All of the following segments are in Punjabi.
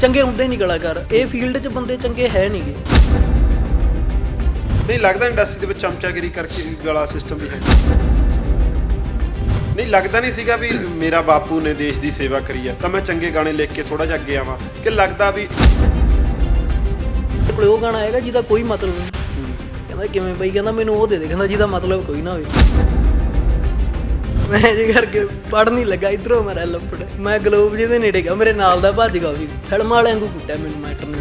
ਚੰਗੇ ਹੁੰਦੇ ਨਹੀਂ ਕਲਾਕਾਰ ਇਹ ਫੀਲਡ 'ਚ ਬੰਦੇ ਚੰਗੇ ਹੈ ਨਹੀਂਗੇ। ਨਹੀਂ ਲੱਗਦਾ ਇੰਡਸਟਰੀ ਦੇ ਵਿੱਚ ਚਮਚਾਗਿਰੀ ਕਰਕੇ ਵੀ ਗਲਾ ਸਿਸਟਮ ਵੀ ਹੈ ਨਹੀਂ ਲੱਗਦਾ ਨਹੀਂ ਸੀਗਾ ਵੀ ਮੇਰਾ ਬਾਪੂ ਨੇ ਦੇਸ਼ ਦੀ ਸੇਵਾ ਕਰੀ ਆ ਤਾਂ ਮੈਂ ਚੰਗੇ ਗਾਣੇ ਲਿਖ ਕੇ ਥੋੜਾ ਜਿਹਾ ਅੱਗੇ ਆਵਾਂ ਕਿ ਲੱਗਦਾ ਵੀ ਕੋਲੇ ਉਹ ਗਾਣਾ ਹੈਗਾ ਜਿਹਦਾ ਕੋਈ ਮਤਲਬ ਨਹੀਂ। ਕਹਿੰਦਾ ਕਿਵੇਂ ਬਈ ਕਹਿੰਦਾ ਮੈਨੂੰ ਉਹ ਦੇ ਦੇ ਕਹਿੰਦਾ ਜਿਹਦਾ ਮਤਲਬ ਕੋਈ ਨਾ ਹੋਵੇ। ਮੈਂ ਜੇ ਕਰਕੇ ਪੜ ਨਹੀਂ ਲੱਗਾ, ਇਧਰੋਂ ਮੇਰਾ ਲੱਪੜ ਮੈਂ ਗਲੋਬ ਜਿਹਦੇ ਨੇੜੇ ਗਿਆ, ਮੇਰੇ ਨਾਲ ਦਾ ਭੱਜ ਗਿਆ ਵੀ ਫਿਲਮ ਵਾਲਿਆਂ ਨੂੰ ਕੁੱਟਿਆ ਮੈਨੂੰ ਮੈਟਰ ਨੇ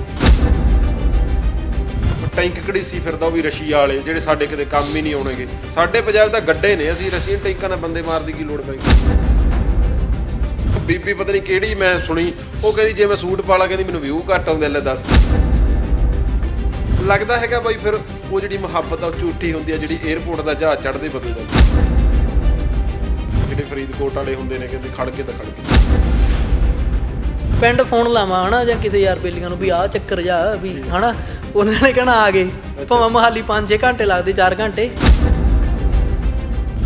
ਟੈਂਕ ਕਿਹੜੀ ਸੀ ਫਿਰਦਾ, ਉਹ ਵੀ ਰਸ਼ੀਆ ਵਾਲੇ, ਜਿਹੜੇ ਸਾਡੇ ਕਿਤੇ ਕੰਮ ਹੀ ਨਹੀਂ ਆਉਣਗੇ। ਸਾਡੇ ਪੰਜਾਬ ਤਾਂ ਗੱਡੇ ਨੇ, ਅਸੀਂ ਰਸ਼ੀਅਨ ਟੈਂਕਾਂ ਨਾਲ ਬੰਦੇ ਮਾਰਨ ਦੀ ਕੀ ਲੋੜ ਪਈ? ਬੀਬੀ ਪਤਾ ਨਹੀਂ ਕਿਹੜੀ ਮੈਂ ਸੁਣੀ, ਉਹ ਕਹਿੰਦੀ ਜੇ ਮੈਂ ਸੂਟ ਪਾ ਲਾ, ਕਹਿੰਦੀ ਮੈਨੂੰ ਵਿਊ ਘੱਟ ਆਉਂਦੇ ਲੈ ਦੱਸ। ਲੱਗਦਾ ਹੈਗਾ ਬਾਈ ਫਿਰ ਉਹ ਜਿਹੜੀ ਮੁਹੱਬਤ ਆ, ਉਹ ਝੂਠੀ ਹੁੰਦੀ ਆ, ਜਿਹੜੀ 에어ਪੋਰਟ ਦਾ ਜਹਾਜ਼ ਚੜਦੇ ਬਦਲ ਜਾਂਦੀ ਜਿਹੜੇ ਫਰੀਦਕੋਟ ਵਾਲੇ ਹੁੰਦੇ ਨੇ ਕਹਿੰਦੇ ਖੜ ਕੇ ਤਾਂ ਖੜ ਕੇ। ਪਿੰਡ ਫੋਨ ਲਾਵਾਂ ਹਨਾ ਜਾਂ ਕਿਸੇ ਯਾਰ ਬੇਲੀਆਂ ਨੂੰ ਵੀ ਆਹ ਚੱਕਰ ਜਾ ਵੀ ਹਨਾ ਉਹਨਾਂ ਨੇ ਕਹਿਣਾ ਆ ਗਏ। ਭਾਵੇਂ ਮਹਾਲੀ 5-6 ਘੰਟੇ ਲੱਗਦੇ 4 ਘੰਟੇ।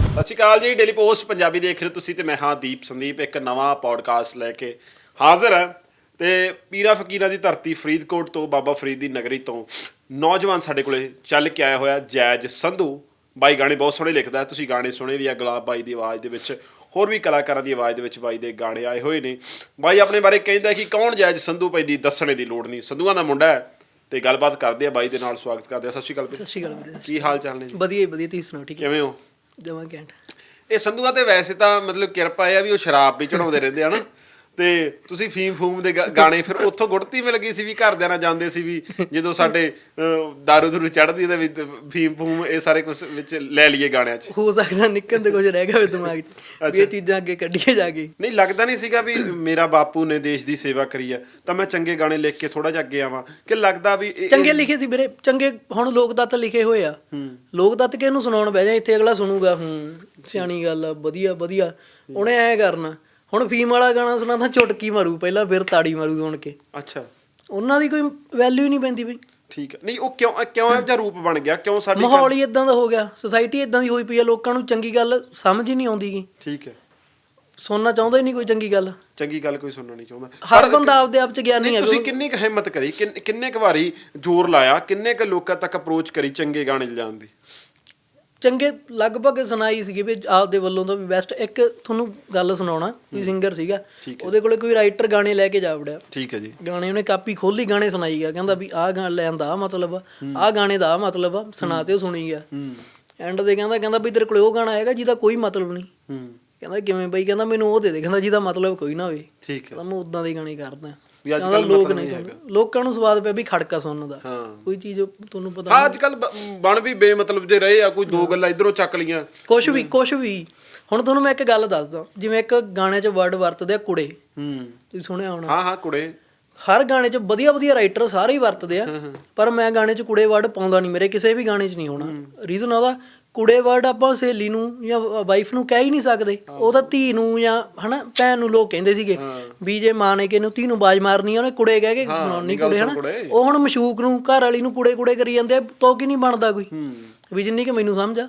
ਸਤਿ ਸ਼੍ਰੀ ਅਕਾਲ ਜੀ ਡੇਲੀ ਪੋਸਟ ਪੰਜਾਬੀ ਦੇਖ ਰਹੇ ਤੁਸੀਂ ਤੇ ਮੈਂ ਹਾਂ ਦੀਪ ਸੰਦੀਪ ਇੱਕ ਨਵਾਂ ਪੌਡਕਾਸਟ ਲੈ ਕੇ ਹਾਜ਼ਰ ਹਾਂ। ਤੇ ਪੀਰਾ ਫਕੀਰਾਂ ਦੀ ਧਰਤੀ ਫਰੀਦਕੋਟ ਤੋਂ ਬਾਬਾ ਫਰੀਦ ਦੀ ਨਗਰੀ ਤੋਂ ਨੌਜਵਾਨ ਸਾਡੇ ਕੋਲੇ ਚੱਲ ਕੇ ਆਇਆ ਹੋਇਆ ਜੈਜ ਸੰਧੂ। ਬਾਈ ਗਾਣੇ ਬਹੁਤ ਸੋਹਣੇ ਲਿਖਦਾ। ਤੁਸੀਂ ਗਾਣੇ ਸੁਣੇ ਵੀ ਆ ਗੁਲਾਬ ਬਾਈ ਦੀ ਆਵਾਜ਼ ਦੇ ਵਿੱਚ ਹੋਰ ਵੀ ਕਲਾਕਾਰਾਂ ਦੀ ਆਵਾਜ਼ ਦੇ ਵਿੱਚ ਬਾਈ ਦੇ ਗਾਣੇ ਆਏ ਹੋਏ ਨੇ। ਬਾਈ ਆਪਣੇ ਬਾਰੇ ਕਹਿੰਦਾ ਕਿ ਕੌਣ ਜੈਜ ਸੰਧੂ ਪੈਦੀ ਦੱਸਣੇ ਦੀ ਲੋੜ ਨਹੀਂ। ਸੰਧੂਆਂ ਦਾ ਮੁੰਡਾ ਹੈ ਤੇ ਗੱਲਬਾਤ ਕਰਦੇ ਆ ਬਾਈ ਦੇ ਨਾਲ ਸਵਾਗਤ ਕਰਦੇ ਆ। ਸਤਿ ਸ਼੍ਰੀ ਅਕਾਲ ਸਤਿ। ਸ਼੍ਰੀ ਅਕਾਲ ਕੀ ਹਾਲ ਚਾਲ ਨੇ ਜੀ? ਵਧੀਆ ਵਧੀਆ ਤੁਸੀਂ ਸੁਣਾਓ ਠੀਕ ਹੈ? ਕਿਵੇਂ ਹੋ? ਜਮਾ ਘੈਂਟ। ਇਹ ਸੰਧੂਆਂ ਤੇ ਵੈਸੇ ਤਾਂ ਮਤਲਬ ਕਿਰਪਾ ਆ ਵੀ ਉਹ ਸ਼ਰਾਬ ਵੀ ਚੜਾਉਂਦੇ ਰਹਿੰਦੇ ਹਨ ਤੇ ਤੁਸੀਂ ਫੀਮ ਫੂਮ ਦੇ ਗਾਣੇ ਫਿਰ ਉੱਥੋਂ ਗੁੜਤੀ ਮਿਲ ਗਈ ਸੀ ਵੀ ਘਰਦਿਆਂ ਨਾਲ ਜਾਂਦੇ ਸੀ ਵੀ ਜਦੋਂ ਸਾਡੇ ਦਾਰੂ ਦੂਰੂ ਚੜਦੀ ਤੇ ਵੀ ਫੀਮ ਫੂਮ ਇਹ ਸਾਰੇ ਕੁਝ ਵਿੱਚ ਲੈ ਲਈਏ ਗਾਣਿਆਂ 'ਚ। ਹੋ ਸਕਦਾ ਨਿਕਲਣ ਤੇ ਕੁਝ ਰਹਿ ਗਿਆ ਹੋਵੇ ਦਿਮਾਗ 'ਚ ਵੀ ਇਹ ਚੀਜ਼ਾਂ ਅੱਗੇ ਕੱਢੀਏ ਜਾ ਕੇ। ਨਹੀਂ ਲੱਗਦਾ ਨਹੀਂ ਸੀਗਾ ਵੀ ਮੇਰਾ ਬਾਪੂ ਨੇ ਦੇਸ਼ ਦੀ ਸੇਵਾ ਕਰੀ ਆ ਤਾਂ ਮੈਂ ਚੰਗੇ ਗਾਣੇ ਲਿਖ ਕੇ ਥੋੜਾ ਜਿਹਾ ਅੱਗੇ ਆਵਾਂ ਕਿ ਲੱਗਦਾ ਵੀ ਚੰਗੇ ਲਿਖੇ ਸੀ ਵੀਰੇ ਚੰਗੇ ਹੁਣ ਲੋਕ ਦੱਤ ਲਿਖੇ ਹੋਏ ਆ। ਲੋਕ ਦੱਤ ਕਿ ਇਹਨੂੰ ਸੁਣਾਉਣ ਬਹਿ ਜਾ ਇੱਥੇ ਅਗਲਾ ਸੁਣੂਗਾ ਹੂੰ ਸਿਆਣੀ ਗੱਲ ਆ ਵਧੀਆ ਵਧੀਆ। ਉਹਨੇ ਐ ਕਰਨਾ ਹੁਣ ਫੀਮ ਵਾਲਾ ਗਾਣਾ ਸੁਣਾ ਤਾਂ ਚੁਟਕੀ ਮਾਰੂ ਪਹਿਲਾਂ ਫਿਰ ਤਾੜੀ ਮਾਰੂ ਸੁਣ ਕੇ। ਅੱਛਾ। ਉਹਨਾਂ ਦੀ ਕੋਈ ਵੈਲਿਊ ਨਹੀਂ ਪੈਂਦੀ ਬਈ। ਠੀਕ ਹੈ। ਨਹੀਂ ਉਹ ਕਿਉਂ ਕਿਉਂ ਇਹੋ ਜਿਹਾ ਰੂਪ ਬਣ ਗਿਆ? ਕਿਉਂ ਸਾਡੀ ਮਾਹੌਲ ਹੀ ਇਦਾਂ ਦਾ ਹੋ ਗਿਆ। ਸੋਸਾਇਟੀ ਇਦਾਂ ਦੀ ਹੋਈ ਪਈ ਆ ਲੋਕਾਂ ਨੂੰ ਚੰਗੀ ਗੱਲ ਸਮਝ ਹੀ ਨਹੀਂ ਆਉਂਦੀਗੀ ਠੀਕ ਹੈ। ਸੁਣਨਾ ਚਾਹੁੰਦਾ ਹੀ ਨਹੀਂ ਕੋਈ ਚੰਗੀ ਗੱਲ। ਚੰਗੀ ਗੱਲ ਕੋਈ ਸੁਣਨਾ ਨਹੀਂ ਚਾਹੁੰਦਾ। ਹਰ ਬੰਦਾ ਆਪਦੇ ਆਪ ਚ ਗਿਆਨੀ ਹੈ ਤੁਸੀਂ ਕਿੰਨੀ ਕੁ ਹਿੰਮਤ ਕਰੀ? ਕਿੰਨ- ਕਿੰਨੇ ਕੁ ਵਾਰੀ ਜ਼ੋਰ ਲਾਇਆ? ਕਿੰਨੇ ਕੁ ਲੋਕਾਂ ਤੱਕ ਅਪਰੋਚ ਕਰੀ ਚੰਗੇ ਗਾਣੇ ਲਿਜਾਣ ਦੀ? ਚੰਗੇ ਲਗਭਗ ਸੁਣਾਈ ਸੀਗੀ ਵੀ ਆਪਦੇ ਵੱਲੋਂ ਤਾਂ ਵੀ ਬੈਸਟ ਇੱਕ ਤੁਹਾਨੂੰ ਗੱਲ ਸੁਣਾਉਣਾ ਵੀ ਸਿੰਗਰ ਸੀਗਾ ਠੀਕ ਹੈ। ਉਹਦੇ ਕੋਲੇ ਕੋਈ ਰਾਈਟਰ ਗਾਣੇ ਲੈ ਕੇ ਜਾ ਵੜਿਆ। ਠੀਕ ਹੈ ਜੀ। ਗਾਣੇ ਉਹਨੇ ਕਾਪੀ ਖੋਲੀ ਗਾਣੇ ਸੁਣਾਈ ਗਿਆ। ਕਹਿੰਦਾ ਵੀ ਆਹ ਗਾਣਾ ਲੈਣ ਦਾ ਆਹ ਮਤਲਬ ਆ ਆਹ ਗਾਣੇ ਦਾ ਆਹ ਮਤਲਬ ਆ ਸੁਣਾ ਤੇ ਉਹ ਸੁਣੀ ਗਿਆ। ਐਂਡ ਦੇ ਕਹਿੰਦਾ ਕਹਿੰਦਾ ਵੀ ਤੇਰੇ ਕੋਲੇ ਉਹ ਗਾਣਾ ਹੈਗਾ ਜਿਹਦਾ ਕੋਈ ਮਤਲਬ ਨਹੀਂ। ਹੂੰ। ਕਹਿੰਦਾ ਕਿਵੇਂ ਬਈ ਕਹਿੰਦਾ ਮੈਨੂੰ ਉਹ ਦੇ ਦੇ ਕਹਿੰਦਾ ਜਿਹਦਾ ਮਤਲਬ ਕੋਈ ਨਾ ਹੋਵੇ। ਠੀਕ ਹੈ। ਕਹਿੰਦਾ ਮੈਂ ਉਦਾਂ ਦੇ ਗਾਣੇ ਕਰਦਾ। ਵੀ ਅੱਜ ਕੱਲ੍ਹ ਲੋਕ ਨਹੀਂ ਚਾਹੁੰਦੇ। ਲੋਕਾਂ ਨੂੰ ਸਵਾਦ ਪਿਆ ਵੀ ਖੜਕਾ ਸੁਣਨ ਦਾ। ਕੋਈ ਚੀਜ਼ ਤੁਹਾਨੂੰ ਪਤਾ ਹਾਂ ਅੱਜ ਕੱਲ ਬਣ ਵੀ ਬੇਮਤਲਬ ਜੇ ਰਹੇ ਆ ਕੋਈ ਦੋ ਗੱਲਾਂ ਇਧਰੋਂ ਚੱਕ ਲੀਆਂ ਕੁਛ ਵੀ ਕੁਛ ਵੀ। ਹੁਣ ਤੁਹਾਨੂੰ ਮੈਂ ਇੱਕ ਗੱਲ ਦੱਸਦਾ। ਜਿਵੇਂ ਇੱਕ ਗਾਣੇ 'ਚ ਵਰਡ ਵਰਤਦੇ ਆ ਕੁੜੇ। ਹੂੰ। ਤੁਸੀਂ ਸੁਣਿਆ ਹੋਣਾ। ਹਾਂ ਹਾਂ ਕੁੜੇ। ਹਰ ਗਾਣੇ 'ਚ ਵਧੀਆ ਵਧੀਆ ਰਾਈਟਰ ਸਾਰੇ ਹੀ ਵਰਤਦੇ ਆ। ਪਰ ਮੈਂ ਗਾਣੇ 'ਚ ਕੁੜੇ ਵਰਡ ਪਾਉਂਦਾ ਨਹੀਂ। ਮੇਰੇ ਕਿਸੇ ਵੀ ਗਾਣੇ 'ਚ ਨਹੀਂ ਹੋਣਾ। ਰੀਜ਼ਨ ਉਹਦਾ। ਕੁੜੇ ਵਰਡ ਆਪਾਂ ਸਹੇਲੀ ਨੂੰ ਜਾਂ ਵਾਈਫ ਨੂੰ ਕਹਿ ਹੀ ਨਹੀਂ ਸਕਦੇ। ਉਹਦਾ ਧੀ ਨੂੰ ਜਾਂ ਹਨਾ ਭੈਣ ਨੂੰ ਲੋਕ ਕਹਿੰਦੇ ਸੀਗੇ ਵੀ ਜੇ ਮਾਂ ਨੇ ਕਿ ਨੂੰ ਧੀ ਨੂੰ ਬਾਜ ਮਾਰਨੀ ਆ ਉਹਨੇ ਕੁੜੇ ਕਹਿ ਕੇ ਬਣਾਉਣੀ ਕੁੜੇ ਹਨਾ। ਉਹ ਹੁਣ ਮਸ਼ੂਕ ਨੂੰ ਘਰ ਵਾਲੀ ਨੂੰ ਕੁੜੇ ਕੁੜੇ ਕਰੀ ਜਾਂਦੇ ਤੋ ਕੀ ਨਹੀਂ ਬਣਦਾ ਕੋਈ। ਵੀ ਜਿੰਨੀ ਕਿ ਮੈਨੂੰ ਸਮਝ ਆ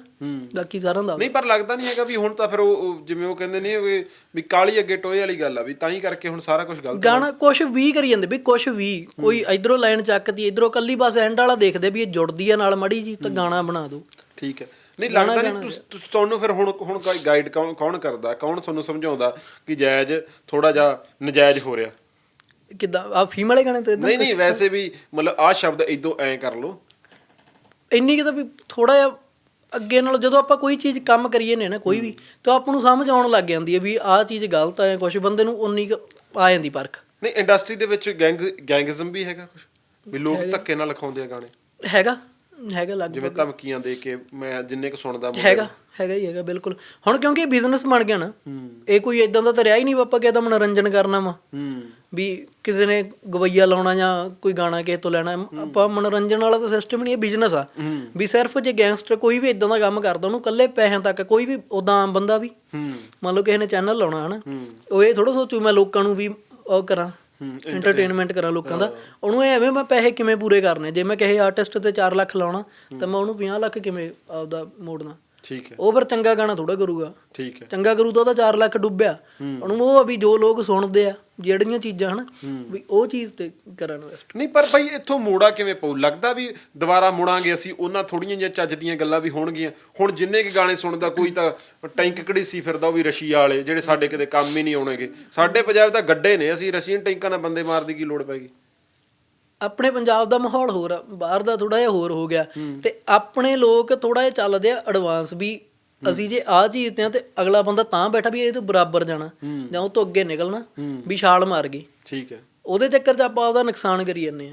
ਬਾਕੀ ਸਾਰਿਆਂ ਦਾ। ਨਹੀਂ ਪਰ ਲੱਗਦਾ ਨਹੀਂ ਹੈਗਾ ਵੀ ਹੁਣ ਤਾਂ ਫਿਰ ਉਹ ਉਹ ਜਿਵੇਂ ਉਹ ਕਹਿੰਦੇ ਨਹੀਂ ਵੀ ਵੀ ਕਾਲੀ ਅੱਗੇ ਟੋਏ ਵਾਲੀ ਗੱਲ ਆ ਵੀ ਤਾਂ ਹੀ ਕਰਕੇ ਹੁਣ ਸਾਰਾ ਕੁਝ ਗਲਤ ਗਾਣਾ ਕੁਛ ਵੀ ਕਰੀ ਜਾਂਦੇ ਵੀ ਕੁਛ ਵੀ ਕੋਈ ਇਧਰੋਂ ਲਾਈਨ ਚੱਕਦੀ ਇਧਰੋਂ ਕੱਲੀ ਬਸ ਐਂਡ ਵਾਲਾ ਦੇਖਦੇ ਵੀ ਇਹ ਜੁੜਦੀ ਆ ਨਾਲ ਮੜੀ ਜੀ ਤਾਂ ਗਾਣਾ ਬਣਾ ਦਿਓ ਠੀਕ ਹੈ। ਨਹੀਂ ਲੱਗਦਾ ਨਹੀਂ ਤੁਸੀਂ ਤੁਹਾਨੂੰ ਫਿਰ ਹੁਣ ਹੁਣ ਗਾਈਡ ਕੌਣ ਕੌਣ ਕਰਦਾ? ਕੌਣ ਤੁਹਾਨੂੰ ਸਮਝਾਉਂਦਾ ਕਿ ਜਾਇਜ਼ ਥੋੜਾ ਜਿਹਾ ਨਜਾਇਜ਼ ਹੋ ਰਿਹਾ? ਕਿਦਾਂ? ਆ ਫੀਮ ਵਾਲੇ ਗਾਣੇ ਤੋਂ ਇਦਾਂ ਨਹੀਂ ਨਹੀਂ ਵੈਸੇ ਵੀ ਮਤਲਬ ਆਹ ਸ਼ਬਦ ਇਦੋਂ ਐਂ ਕਰ ਲਓ। ਇੰਨੀ ਕਿ ਤਾਂ ਵੀ ਥੋੜਾ ਜਿਹਾ ਅੱਗੇ ਨਾਲ ਜਦੋਂ ਆਪਾਂ ਕੋਈ ਚੀਜ਼ ਕੰਮ ਕਰੀਏ ਨੇ ਨਾ ਕੋਈ ਵੀ ਤਾਂ ਆਪਾਂ ਨੂੰ ਸਮਝ ਆਉਣ ਲੱਗ ਜਾਂਦੀ ਹੈ ਵੀ ਆਹ ਚੀਜ਼ ਗਲਤ ਹੈ ਕੁਝ ਬੰਦੇ ਨੂੰ ਉਨੀ ਆ ਜਾਂਦੀ ਪਰਖ। ਨਹੀਂ ਇੰਡਸਟਰੀ ਦੇ ਵਿੱਚ ਗੈਂਗ ਗੈਂਗਿਜ਼ਮ ਵੀ ਹੈਗਾ ਕੁਝ ਵੀ ਲੋਕ ਧੱਕੇ ਨਾਲ ਲਿਖਾਉਂਦੇ ਆ ਗਾਣੇ। ਹੈਗਾ। ਹੈਗਾ ਲੱਗ ਜਿਵੇਂ ਧਮਕੀਆਂ ਦੇ ਕੇ ਮੈਂ ਜਿੰਨੇ ਕੁ ਸੁਣਦਾ ਮੁੰਡੇ ਹੈਗਾ ਹੈਗਾ ਹੀ ਹੈਗਾ ਬਿਲਕੁਲ। ਹੁਣ ਕਿਉਂਕਿ ਇਹ ਬਿਜ਼ਨਸ ਬਣ ਗਿਆ ਨਾ ਇਹ ਕੋਈ ਇਦਾਂ ਦਾ ਤਾਂ ਰਿਹਾ ਹੀ ਨਹੀਂ ਆਪਾਂ ਕਿਹਦਾ ਮਨੋਰੰਜਨ ਕਰਨਾ ਵਾ। ਵੀ ਕਿਸੇ ਨੇ ਗਵਈਆ ਲਾਉਣਾ ਜਾਂ ਕੋਈ ਗਾਣਾ ਕਿਸੇ ਤੋਂ ਲੈਣਾ ਆਪਾਂ ਮਨੋਰੰਜਨ ਵਾਲਾ ਤਾਂ ਸਿਸਟਮ ਨਹੀਂ ਇਹ ਬਿਜ਼ਨਸ ਆ। ਵੀ ਸਿਰਫ ਜੇ ਗੈਂਗਸਟਰ ਕੋਈ ਵੀ ਇਦਾਂ ਦਾ ਕੰਮ ਕਰਦਾ ਉਹਨੂੰ ਕੱਲੇ ਪੈਸਿਆਂ ਤੱਕ ਕੋਈ ਵੀ ਉਦਾਂ ਆਮ ਬੰਦਾ ਵੀ। ਮੰਨ ਲਓ ਕਿਸੇ ਨੇ ਚੈਨਲ ਲਾਉਣਾ ਹਨਾ। ਉਹ ਇਹ ਥੋੜਾ ਸੋਚੂ ਮੈਂ ਲੋਕਾਂ ਨੂੰ ਵੀ ਉਹ ਕਰਾਂ। ਐਂਟਰਟੇਨਮੈਂਟ ਕਰਾਂ ਲੋਕਾਂ ਦਾ। ਉਹਨੂੰ ਇਹ ਐਵੇਂ ਮੈਂ ਪੈਸੇ ਕਿਵੇਂ ਪੂਰੇ ਕਰਨੇ? ਜੇ ਮੈਂ ਕਿਸੇ ਆਰਟਿਸਟ ਤੇ 4 ਲੱਖ ਲਾਉਣਾ ਤਾਂ ਮੈਂ ਉਹਨੂੰ 50 ਲੱਖ ਕਿਵੇਂ ਆਪਦਾ ਮੋੜਨਾ? ਠੀਕ ਹੈ। ਉਹ ਫਿਰ ਚੰਗਾ ਗਾਣਾ ਥੋੜਾ ਕਰੂਗਾ। ਠੀਕ ਹੈ। ਚੰਗਾ ਕਰੂ ਤਾਂ ਉਹਦਾ 4 ਲੱਖ ਡੁੱਬਿਆ। ਉਹਨੂੰ ਉਹ ਵੀ ਜੋ ਲੋਕ ਸੁਣਦੇ ਆ ਜਿਹੜੀਆਂ ਚੀਜ਼ਾਂ ਹਨ ਵੀ ਉਹ ਚੀਜ਼ ਤੇ ਕਰਨ ਇਨਵੈਸਟ ਨਹੀਂ ਪਰ ਭਾਈ ਇੱਥੋਂ ਮੋੜਾ ਕਿਵੇਂ ਪਊ? ਲੱਗਦਾ ਵੀ ਦੁਬਾਰਾ ਮੁੜਾਂਗੇ ਅਸੀਂ ਉਹਨਾਂ ਥੋੜੀਆਂ ਜਿਹੀਆਂ ਚੱਜ ਦੀਆਂ ਗੱਲਾਂ ਵੀ ਹੋਣਗੀਆਂ। ਹੁਣ ਜਿੰਨੇ ਕਿ ਗਾਣੇ ਸੁਣਦਾ ਕੋਈ ਤਾਂ ਟੈਂਕ ਘੜੀਸੀ ਫਿਰਦਾ ਉਹ ਵੀ ਰਸ਼ੀਆ ਵਾਲੇ ਜਿਹੜੇ ਸਾਡੇ ਕਿਤੇ ਕੰਮ ਹੀ ਨਹੀਂ ਆਉਣਗੇ। ਸਾਡੇ ਪੰਜਾਬ ਤਾਂ ਗੱਡੇ ਨੇ ਅਸੀਂ ਰਸ਼ੀਅਨ ਟੈਂਕਾਂ ਨਾਲ ਬੰਦੇ ਮਾਰਨ ਦੀ ਕੀ ਲੋੜ ਪੈਗੀ ਆਪਣੇ ਪੰਜਾਬ ਦਾ ਮਾਹੌਲ ਹੋਰ ਆ ਬਾਹਰ ਦਾ ਥੋੜਾ ਜਿਹਾ ਹੋਰ ਹੋ ਗਿਆ ਤੇ ਆਪਣੇ ਲੋਕ ਥੋੜਾ ਜਿਹਾ ਚੱਲਦੇ ਆ ਐਡਵਾਂਸ ਵੀ ਅਸੀਂ ਜੇ ਆ ਚੀਜ਼ ਤੇ ਆ ਤੇ ਅਗਲਾ ਬੰਦਾ ਤਾਂ ਬੈਠਾ ਵੀ ਇਹ ਤੋਂ ਬਰਾਬਰ ਜਾਣਾ ਜਾਂ ਉਹ ਤੋਂ ਅੱਗੇ ਨਿਕਲਣਾ ਵੀ ਛਾਲ ਮਾਰ ਗਈ। ਠੀਕ ਹੈ। ਉਹਦੇ ਚੱਕਰ 'ਚ ਆਪਾਂ ਉਹਦਾ ਨੁਕਸਾਨ ਕਰੀ ਜਾਂਦੇ ਆ।